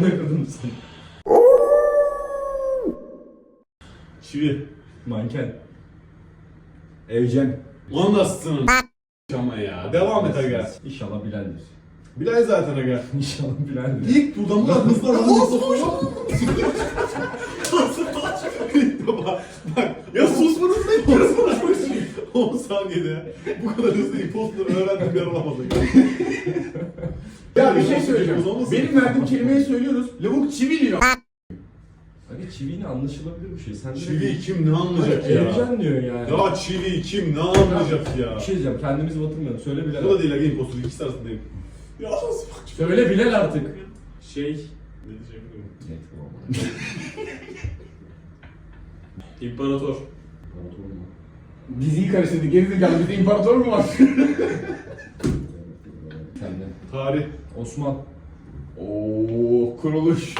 Koydum seni. Çivi. Manken. Evcen. Onu da sıçsın. Ama ya. Devam et aga. İnşallah Bilal'dir. Bilal zaten aga. İnşallah Bilal'dir. İlk buradan bu kadar hızlı aramızda bak. Ya susmanız ne yapıyorsunuz? 10 saniyede bu kadar hızlı imposter öğrendim yaramamadık. Ya bir şey söyleyeceğim. Benim verdiğim kelimeyi söylüyoruz. Lavuk çivi diyor. Hani çiviyle anlaşılabilir bir şey. Sen Çivi kim ne anlayacak ya? Evcen diyor yani. Ya çivi kim ne anlayacak ya? Bir şey diyeceğim kendimizi batırmayalım. Söyle Bilal. Bu da değil aga imposter ikisi arasındayım. Ya nasıl bak Söyle Bilal artık. Şey. Ne diyeceğimi bilmiyorum. İmparator. Diziyi karıştırdı. Gerizekalı bizde imparator mu var? Tarih. Osman. Oo kuruluş.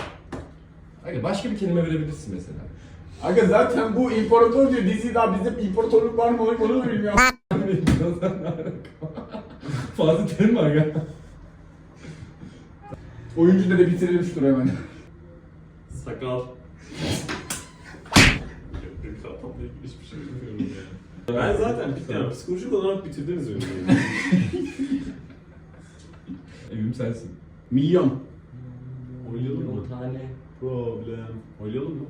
Hayır başka bir kelime verebilirsin mesela. Aga zaten bu imparator diyor. Dizi daha bizde imparatorluk var mı onu da bilmiyorum. Fazla terim var ya. Oyuncu da bitirelim şu turu hemen. Sakal. Kafamda hiçbir şey bilmiyorum ya. Ben zaten yani psikolojik olarak bitirdiniz beni. Evim sensin. Milyon. Oynayalım mı? tane. Problem. Oynayalım mı?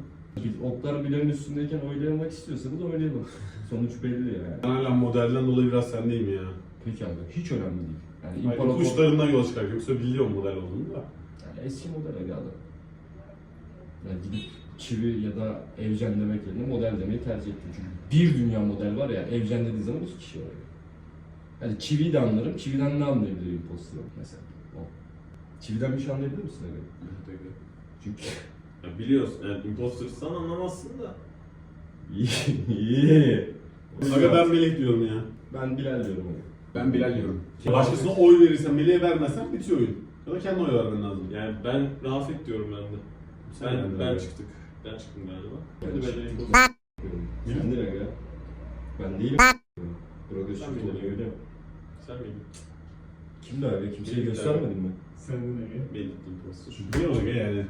Oklar bilerin üstündeyken oylamak istiyorsanız oynayalım. Sonuç belli yani. Ben hala modelden dolayı biraz sendeyim ya. Peki abi hiç önemli değil. Yani Yani imparator... ipuçlarından yola çıkar. Yoksa biliyorum model olduğunu da. Yani eski model agalı. Yani gidip çivi ya da evcen demek yerine model demeyi tercih ettim. Çünkü bir dünya model var ya evcen dediği zaman iki kişi var. Yani çiviyi de anlarım. Çividen ne anlayabilir imposter mesela? Çividen bir şey anlayabilir misin aga? Çünkü Ya biliyorsun yani impostersan anlamazsın da. iyi. Aga ben Melek diyorum ya. Ben Bilal diyorum aga. Ben Bilal diyorum. Başkasına oy verirsen, Melek'e vermezsen bitiyor oyun. Ya da kendi oy vermen lazım. Yani ben Rafet diyorum ben de. Sen Ben, ben çıktık. Ben çıktım galiba. Ben Hadi ben çıktım. imposter. Sen de aga. Ben değilim. Burada Sen şut miydin? oluyor öyle mi? Sen miydin? Kimdi abi? De. göstermedin mi? Sen de ne? Benim imposter. Biliyor musun yani?